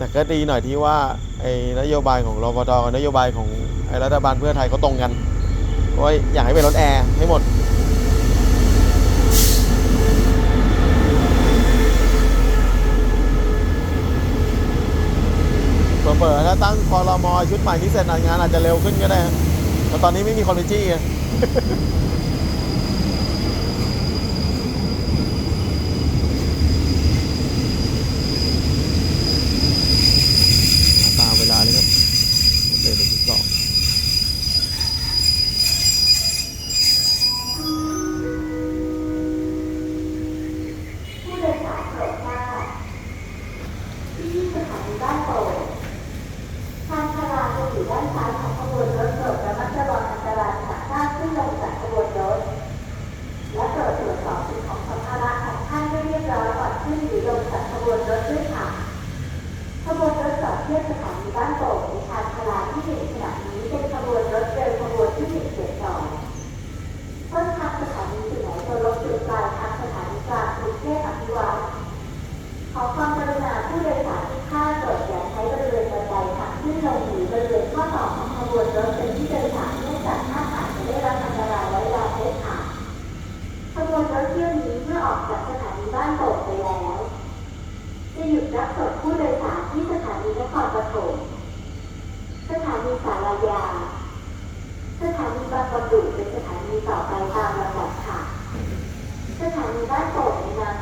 แต่ก็ดีหน่อยที่ว่าไอ้นโยบายของรปตกับนโยบายของไอ้รัฐบาลเพื่อไทยเขาตรงกันว่าอยากให้เป็นรถแอร์ให้หมด เปิดถ้าตั้งคอรมอชุดใหม่ที่เสร็จงานอาจจะเร็วขึ้นก็ได้แต่ตอนนี้ไม่มีคอนไปจี้ไง บวนรถด้วยค่ะขบวนรถจอดเทียบสถานีบ้านโป่ง คำรุงเในสถานีต่อไปตามลำดับค่ะ สถานีบ้านโป่งในนาม